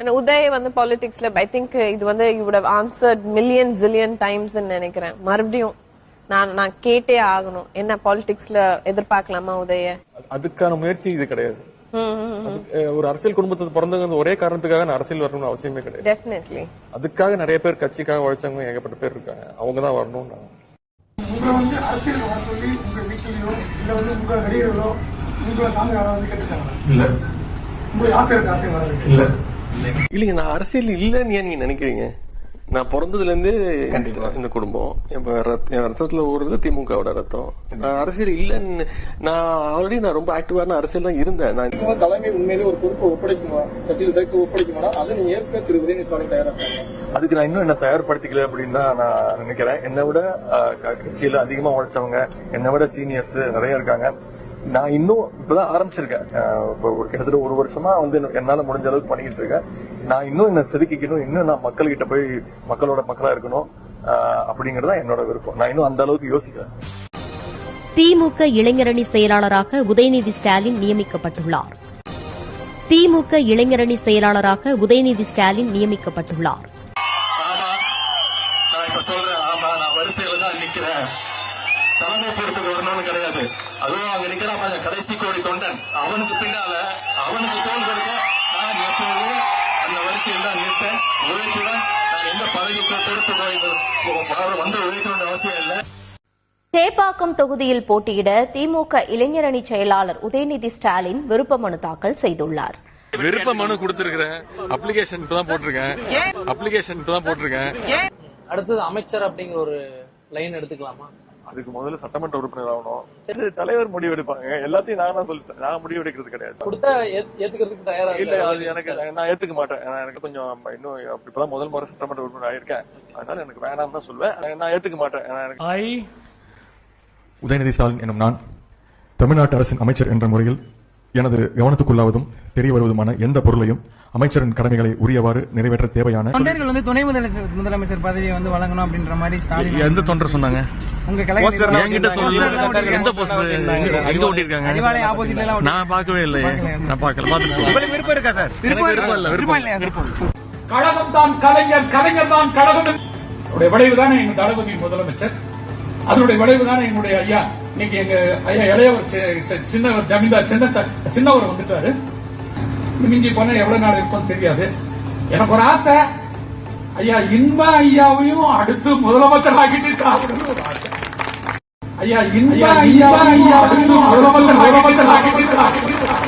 And Uday வந்து பாலிடிக்ஸ்ல ஐ think இது வந்து you would have answered million zillion times நினைக்கிறேன். மறுபடியும் நான் நான் கேட்டே ஆகணும். என்ன பாலிடிக்ஸ்ல எதிர்பார்க்கலாமா உதய? அதுக்கான முயற்சி இது கிடையாது. ஒரு அரசியல் குடும்பத்தை பிறந்தவங்க ஒரே காரணத்துக்காக நான் அரசியல் வரணும்னு அவசியமே கிடையாது. டெஃபினெட்லி அதுக்காக நிறைய பேர் கட்சிக்காக உழைச்சவங்க ஏகப்பட்ட பேர் இருக்காங்க. அவங்க தான் வரணும் உங்களை வந்து அரசியல் வர சொல்லி உங்க வீட்டிலயோ இல்ல வந்து உங்க நடிகர்களோ உங்களை சார்ந்த யாராவது வந்து கேட்டுருக்காங்க இல்ல. உங்களுக்கு ஆசை இருக்கு ஆசை வராது இல்ல. இல்லைங்க நான் அரசியல் இல்லைன்னு ஏன் நீங்க நினைக்கிறீங்க? நான் பிறந்ததுல இருந்து. இந்த குடும்பம். என் ரத்தத்துல ஊறுறது திமுகவோட ரத்தம். நான் அரசியல் இல்லைன்னு நான் ஆல்ரெடி நான் ரொம்ப ஆக்டிவான அரசியல் தான் இருந்தேன். நான் தலைமை உண்மையிலே ஒரு பொறுப்பை ஒப்படைக்குமா? கட்சியில் சேர்த்து ஒப்படைக்குமா அதை நீ ஏற்க திரு உதயநிதி ஸ்டாலின் தயாரா இருக்காங்க அதுக்கு நான் இன்னும் என்ன தயார்படுத்திக்கல அப்படின்னு தான் நான் நினைக்கிறேன். என்னை விட கட்சியில அதிகமா உழைச்சவங்க என்னை விட சீனியர்ஸ் நிறைய இருக்காங்க. நான் இன்னும் இப்பதான் ஆரம்பிச்சிருக்கேன். கிட்டத்தட்ட ஒரு வருஷமா வந்து என்ன- என்னால முடிஞ்ச அளவுக்கு பண்ணிக்கிட்டு இருக்கேன். நான் இன்னும் என்ன செதுக்கிக்கணும் இன்னும் நான் மக்கள்கிட்ட போய் மக்களோட மக்களா இருக்கணும் அப்படிங்கறது தான் என்னோட விருப்பம். நான் இன்னும் அந்த அளவுக்கு யோசிக்கிறேன். திமுக இளைஞரணி செயலாளராக உதயநிதி ஸ்டாலின் நியமிக்கப்பட்டுள்ளார். திமுக இளைஞரணி செயலாளராக உதயநிதி ஸ்டாலின் நியமிக்கப்பட்டுள்ளார். ஆமா நான் அவனுக்கு பின்னால அவனுக்கு தோல் கொடுக்க நான் எப்போதும் அந்த வரிசையில் தான் நிற்பேன். உழைப்புடன் நான் எந்த பதவிக்கு பொறுப்பு வந்து உழைக்க வேண்டிய அவசியம் இல்லை. சேப்பாக்கம் தொகுதியில் போட்டியிட திமுக இளைஞரணி செயலாளர் உதயநிதி ஸ்டாலின் விருப்ப மனு தாக்கல் செய்துள்ளார். விருப்ப மனு கொடுத்திருக்கிறேன். அப்ளிகேஷன் இப்பதான் போட்டிருக்கேன். அப்ளிகேஷன் இப்பதான் போட்டிருக்கேன். அடுத்தது அமைச்சர் அப்படிங்கிற ஒரு லைன் எடுத்துக்கலாமா? அதுக்கு முதல்ல சட்டமன்ற உறுப்பினர் ஆகணும். இது தலைவர் முடிவு எடுப்பாங்க. எல்லாத்தையும் நான் தான் சொல்லி நான் முடிவு எடுக்கிறது கிடையாது. கொடுத்தா ஏத்- ஏத்துக்கிறதுக்கு தயாரா இல்ல அது எனக்கு நான் ஏத்துக்க மாட்டேன். நான் எனக்கு கொஞ்சம் இன்னும் இப்பதான் முதல் முறை சட்டமன்ற உறுப்பினர் ஆயிருக்கேன். அதனால எனக்கு வேணாம் தான் சொல்லுவேன் நான் ஏத்துக்க மாட்டேன். எனக்கு உதயநிதி ஸ்டாலின் எனும் நான் தமிழ்நாட்டு அரசின் அமைச்சர் என்ற முறையில் எனது கவனத்துக்குள்ளாவதும் தெரிய வருவதுமான எந்த பொருளையும் அமைச்சரின் கடமைகளை உரியவாறு நிறைவேற்ற தேவையான தொண்டர்கள் வந்து துணை முதலமைச்சர் முதலமைச்சர் பதவியை வந்து வழங்கணும் அப்படின்ற மாதிரி ஸ்டாலின் எந்த தொண்டர் சொன்னாங்க? உங்க கலை என்கிட்ட சொல்லல. எந்த போஸ்டர் எங்க ஓட்டிருக்காங்க அறிவாலய ஆப்போசிட்ல எல்லாம் நான் பார்க்கவே இல்லையே. நான் பார்க்கல. பார்த்துட்டு சொல்லுங்க. விருப்பம் இருக்கா சார்? விருப்பம் இல்ல விருப்பம் இல்லையா விருப்பம் கழகம் தான் கலைஞர் கலைஞர் தான் கழகம் அதனுடைய விளைவு தானே எங்க தளபதி முதலமைச்சர்? அதனுடைய விளைவு தானே எங்களுடைய ஐயா? இன்னைக்கு எங்க ஐயா இளையவர் சின்னவர் ஜமீன்தார் சின்ன சின்னவர் வந்துட்டாரு. மிஞ்சி போனா எவ்வளவு நாள் இருக்கும் தெரியாது. எனக்கு ஒரு ஆசை. ஐயா இன்ப ஐயாவையும் அடுத்து முதலமைச்சர் ஆக்கிட்டு சாப்பிடணும்னு ஒரு ஆசை. ஐயா இன்ப ஐயாவையும் அடுத்து முதலமைச்சர் சாப்பிடணும்னு ஒரு ஆசை.